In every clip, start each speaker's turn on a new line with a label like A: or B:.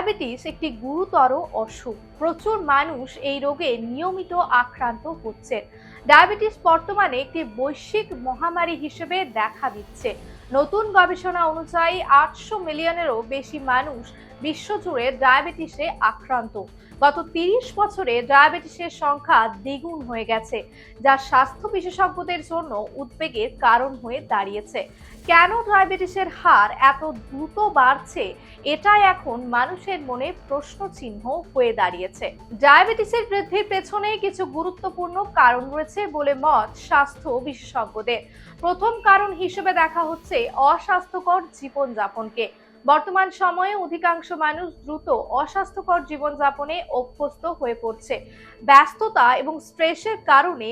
A: Diabetes একটি গুরুতর অসুখ। প্রচুর মানুষ এই রোগে নিয়মিত আক্রান্ত হচ্ছে ডায়াবেটিস বর্তমানে একটি বৈশ্বিক মহামারী হিসেবে দেখা দিচ্ছে। নতুন গবেষণা অনুযায়ী আটশো মিলিয়নেরও বেশি মানুষ বিশ্বজুড়ে ডায়াবেটিসে আক্রান্ত। গত তিরিশ বছরে ডায়াবেটিসের সংখ্যা দ্বিগুণ হয়ে গেছে, যা স্বাস্থ্য বিশেষজ্ঞদের জন্য উদ্বেগের কারণ হয়ে দাঁড়িয়েছে। কেন ডায়াবেটিসের হার এত দ্রুত বাড়ছে, এটাই এখন মানুষের মনে প্রশ্ন চিহ্ন হয়ে দাঁড়িয়েছে। ডায়াবেটিসের বৃদ্ধির পেছনে কিছু গুরুত্বপূর্ণ কারণ রয়েছে বলে মত স্বাস্থ্য বিশেষজ্ঞদের। প্রথম কারণ হিসেবে দেখা হচ্ছে অস্বাস্থ্যকর জীবনযাপনকে। বর্তমান সময়ে অধিকাংশ মানুষ দ্রুত অস্বাস্থ্যকর জীবনযাপনে অভ্যস্ত হয়ে পড়ছে। ব্যস্ততা এবং স্ট্রেসের কারণে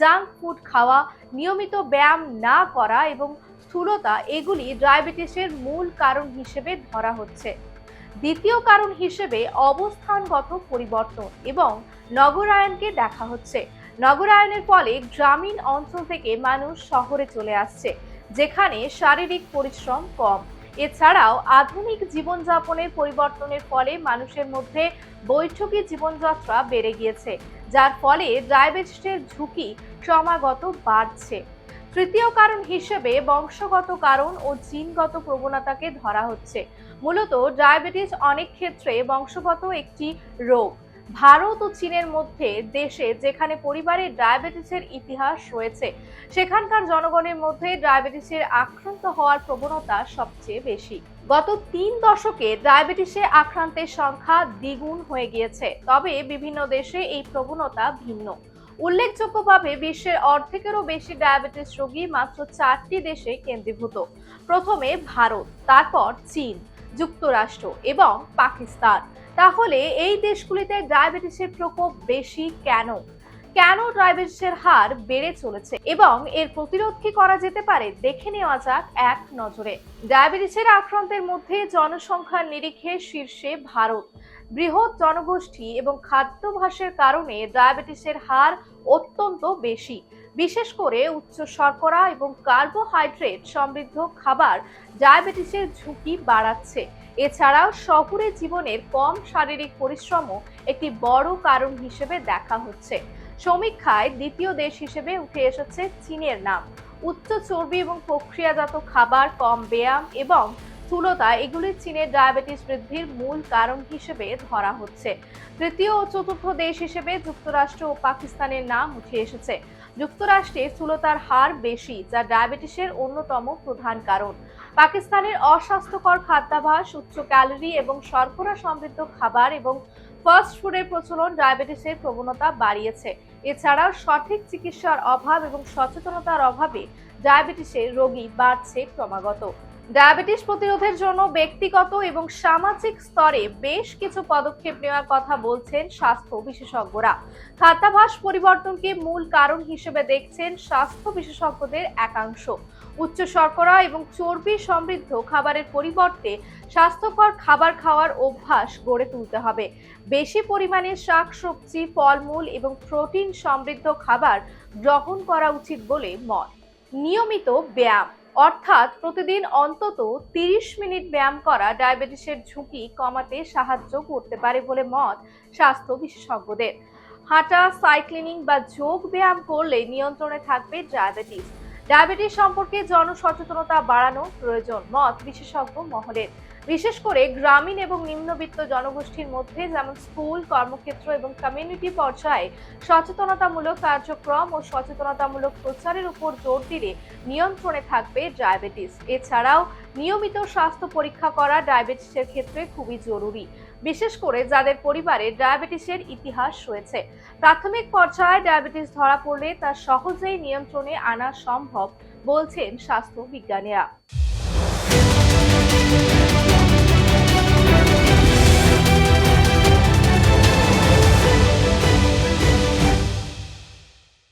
A: জাঙ্ক ফুড খাওয়া, নিয়মিত ব্যায়াম না করা এবং স্থূলতা এগুলি ডায়াবেটিসের মূল কারণ হিসেবে ধরা হচ্ছে। দ্বিতীয় কারণ হিসেবে অবস্থানগত পরিবর্তন এবং নগরায়নকে দেখা হচ্ছে। নগরায়নের ফলে গ্রামীণ অঞ্চল থেকে মানুষ শহরে চলে আসছে। যেখানে শারীরিক পরিশ্রম কম। এছাড়াও আধুনিক জীবনযাপনের পরিবর্তনের ফলে মানুষের মধ্যে বৈঠকি জীবনযাত্রা বেড়ে গিয়েছে, যার ফলে ডায়াবেটিসের ঝুঁকি ক্রমাগত বাড়ছে। তৃতীয় কারণ হিসেবে বংশগত কারণ ও জিনগত প্রবণতাকে ধরা হচ্ছে। মূলত ডায়াবেটিস অনেক ক্ষেত্রে বংশগত একটি রোগ। ভারত ও চীনের মধ্যে দেশে যেখানে পরিবারে ডায়াবেটিসের ইতিহাস রয়েছে, সেখানকার জনগণের মধ্যে ডায়াবেটিসের আক্রান্ত হওয়ার প্রবণতা সবচেয়ে বেশি। গত তিন দশকে ডায়াবেটিসে আক্রান্তের সংখ্যা দ্বিগুণ হয়ে গিয়েছে, তবে বিভিন্ন দেশে এই প্রবণতা ভিন্ন। উল্লেখযোগ্যভাবে বিশ্বের অর্ধেকেরও বেশি ডায়াবেটিস রোগী মাত্র চারটি দেশে কেন্দ্রীভূত। প্রথমে ভারত, তারপর চীন, যুক্তরাষ্ট্র এবং পাকিস্তান। তাহলে এই দেশগুলিতে ডায়াবেটিসের প্রকোপ বেশি কেন? কেন ডায়াবেটিসের হার বেড়ে চলেছে? এবং এর প্রতিরোধ কি করা যেতে পারে? দেখে নেওয়া যাক এক নজরে। ডায়াবেটিসের আক্রান্তের মধ্যে জনসংখ্যার নিরিখে শীর্ষে ভারত। বৃহৎ জনগোষ্ঠী এবং খাদ্যাভ্যাসের কারণে ডায়াবেটিসের হার অত্যন্ত বেশি। বিশেষ করে উচ্চ শর্করা এবং কার্বোহাইড্রেট সমৃদ্ধ খাবার ডায়াবেটিসের ঝুঁকি বাড়াচ্ছে। এছাড়াও শহুরে জীবনের কম শারীরিক পরিশ্রমও একটি বড় কারণ হিসেবে দেখা হচ্ছে। সমীক্ষায় দ্বিতীয় দেশ হিসেবে উঠে এসেছে চীনের নাম। উচ্চ চর্বি এবং প্রক্রিয়াজাত খাবার কম ব্যায়াম এবং স্থূলতা, এগুলি চীনের ডায়াবেটিস বৃদ্ধির মূল কারণ হিসেবে ধরা হচ্ছে। তৃতীয় ও চতুর্থ দেশ হিসেবে যুক্তরাষ্ট্র ও পাকিস্তানের নাম উঠে এসেছে। যুক্তরাষ্ট্রে স্থূলতার হার বেশি, যা ডায়াবেটিসের অন্যতম প্রধান কারণ। পাকিস্তানের অস্বাস্থ্যকর খাদ্যাভাস, উচ্চ ক্যালোরি এবং শর্করা সমৃদ্ধ খাবার এবং ফাস্ট ফুডের প্রচলন ডায়াবেটিসের প্রবণতা বাড়িয়েছে। এছাড়াও সঠিক চিকিৎসার অভাব এবং সচেতনতার অভাবে ডায়াবেটিসের রোগী বাড়ছে ক্রমাগত। ডায়াবেটিস প্রতিরোধের জন্য ব্যক্তিগত এবং সামাজিক স্তরে বেশ কিছু পদক্ষেপ নেওয়ার কথা বলছেন স্বাস্থ্য বিশেষজ্ঞরা। খাদ্যাভ্যাস পরিবর্তনকে মূল কারণ হিসেবে দেখছেন স্বাস্থ্য বিশেষজ্ঞদের একাংশ। উচ্চ শর্করা এবং চর্বি সমৃদ্ধ খাবারের পরিবর্তে স্বাস্থ্যকর খাবার খাওয়ার অভ্যাস গড়ে তুলতে হবে। বেশি পরিমাণে শাক সবজি ফলমূল এবং প্রোটিন সমৃদ্ধ খাবার গ্রহণ করা উচিত বলে মত। নিয়মিত ব্যায়াম অর্থাৎ প্রতিদিন অন্তত 30 মিনিট ব্যায়াম করা ডায়াবেটিসের ঝুঁকি কমাতে সাহায্য করতে পারে বলে মত স্বাস্থ্য বিশেষজ্ঞদের। হাঁটা সাইক্লিনিং বা যোগ ব্যায়াম করলে নিয়ন্ত্রণে থাকবে ডায়াবেটিস। ডায়াবেটিস সম্পর্কে জনসচেতনতা বাড়ানো প্রয়োজন মত বিশেষজ্ঞ মহলের বিশেষ করে গ্রামীণ এবং নিম্নবিত্ত জনগোষ্ঠীর মধ্যে যেমন স্কুল, কর্মক্ষেত্র এবং কমিউনিটি পর্যায়ে সচেতনতামূলক কার্যক্রম ও সচেতনতামূলক প্রচারের উপর জোর দিলে নিয়ন্ত্রণে থাকবে ডায়াবেটিস। এছাড়াও নিয়মিত স্বাস্থ্য পরীক্ষা করা ডায়াবেটিসের ক্ষেত্রে খুবই জরুরি। বিশেষ করে যাদের পরিবারে ডায়াবেটিসের ইতিহাস রয়েছে। প্রাথমিক পর্যায়ে ডায়াবেটিস ধরা পড়লে তা সহজেই নিয়ন্ত্রণে আনা সম্ভব, বলছেন স্বাস্থ্য বিজ্ঞানীরা।